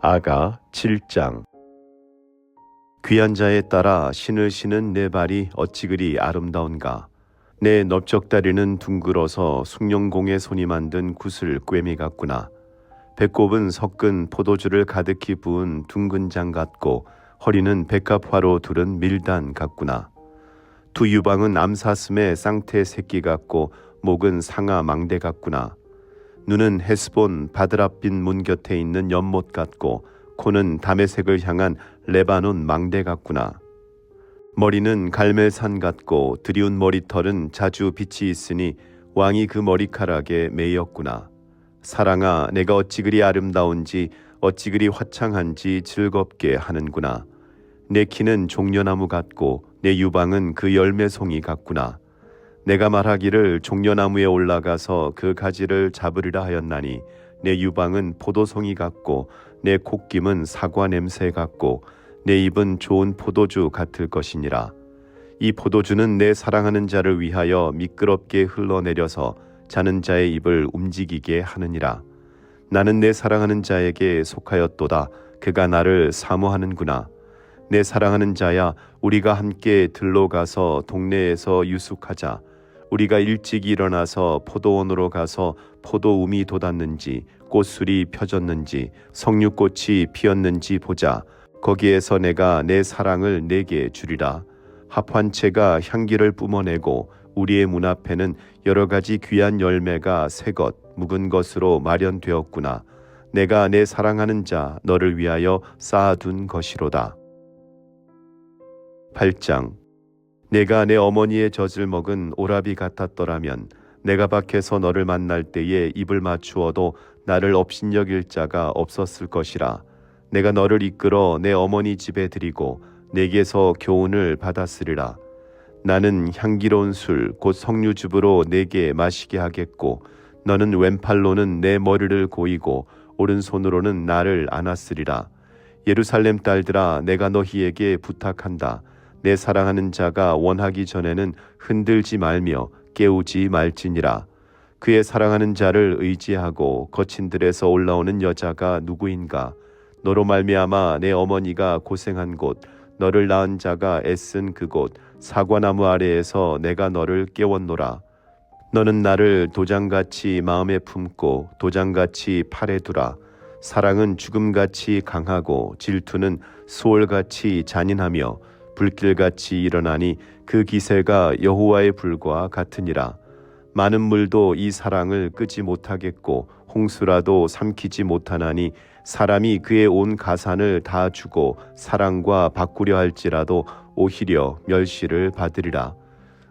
아가 7장. 귀한 자에 따라 신을 신은 내 발이 어찌 그리 아름다운가? 내 넓적다리는 둥글어서 숭령공의 손이 만든 구슬 꿰미 같구나. 배꼽은 섞은 포도주를 가득히 부은 둥근 장 같고 허리는 백합화로 두른 밀단 같구나. 두 유방은 암사슴의 쌍태 새끼 같고 목은 상아 망대 같구나 눈은 헤스본 바드랍빛 문 곁에 있는 연못 같고 코는 담에색을 향한 레바논 망대 같구나. 머리는 갈멜산 같고 드리운 머리털은 자주 빛이 있으니 왕이 그 머리카락에 매였구나. 사랑아, 내가 어찌 그리 아름다운지 어찌 그리 화창한지 즐겁게 하는구나. 내 키는 종려나무 같고 내 유방은 그 열매송이 같구나. 내가 말하기를 종려나무에 올라가서 그 가지를 잡으리라 하였나니 내 유방은 포도송이 같고 내 콧김은 사과 냄새 같고 내 입은 좋은 포도주 같을 것이니라. 이 포도주는 내 사랑하는 자를 위하여 미끄럽게 흘러내려서 자는 자의 입을 움직이게 하느니라. 나는 내 사랑하는 자에게 속하였도다. 그가 나를 사모하는구나. 내 사랑하는 자야 우리가 함께 들로 가서 동네에서 유숙하자 우리가 일찍 일어나서 포도원으로 가서 포도움이 돋았는지 꽃술이 펴졌는지 석류꽃이 피었는지 보자. 거기에서 내가 내 사랑을 내게 주리라. 합환체가 향기를 뿜어내고 우리의 문 앞에는 여러 가지 귀한 열매가 새것 묵은 것으로 마련되었구나. 내가 내 사랑하는 자 너를 위하여 쌓아둔 것이로다. 8장 내가 내 어머니의 젖을 먹은 오라비 같았더라면 내가 밖에서 너를 만날 때에 입을 맞추어도 나를 업신여길 자가 없었을 것이라. 내가 너를 이끌어 내 어머니 집에 드리고 내게서 교훈을 받았으리라. 나는 향기로운 술 곧 석류즙으로 내게 마시게 하겠고 너는 왼팔로는 내 머리를 고이고 오른손으로는 나를 안았으리라. 예루살렘 딸들아 내가 너희에게 부탁한다 내 사랑하는 자가 원하기 전에는 흔들지 말며 깨우지 말지니라. 그의 사랑하는 자를 의지하고 거친 들에서 올라오는 여자가 누구인가? 너로 말미암아 내 어머니가 고생한 곳, 너를 낳은 자가 애쓴 그곳, 사과나무 아래에서 내가 너를 깨웠노라. 너는 나를 도장같이 마음에 품고 도장같이 팔에 두라. 사랑은 죽음같이 강하고 질투는 수월같이 잔인하며 불길같이 일어나니 그 기세가 여호와의 불과 같으니라. 많은 물도 이 사랑을 끄지 못하겠고 홍수라도 삼키지 못하나니 사람이 그의 온 가산을 다 주고 사랑과 바꾸려 할지라도 오히려 멸시를 받으리라.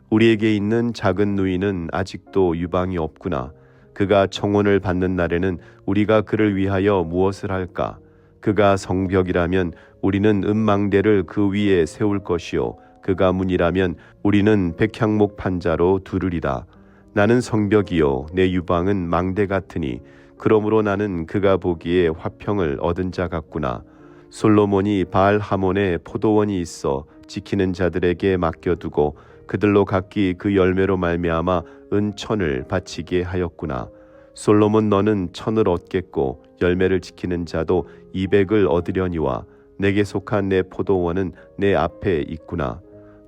우리에게 있는 작은 누이는 아직도 유방이 없구나. 그가 청혼을 받는 날에는 우리가 그를 위하여 무엇을 할까? 그가 성벽이라면 우리는 음망대를 그 위에 세울 것이요. 그가 문이라면 우리는 백향목 판자로 두르리라. 나는 성벽이요. 내 유방은 망대 같으니 그러므로 나는 그가 보기에 화평을 얻은 자 같구나. 솔로몬이 바알 하몬에 포도원이 있어 지키는 자들에게 맡겨두고 그들로 각기 그 열매로 말미암아 은천을 바치게 하였구나 솔로몬 너는 천을 얻겠고 열매를 지키는 자도 이백을 얻으려니와 내게 속한 내 포도원은 내 앞에 있구나.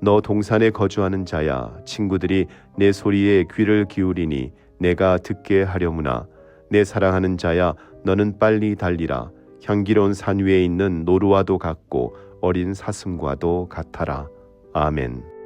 너 동산에 거주하는 자야 친구들이 내 소리에 귀를 기울이니 내가 듣게 하려무나. 내 사랑하는 자야 너는 빨리 달리라. 향기로운 산 위에 있는 노루와도 같고 어린 사슴과도 같아라. 아멘.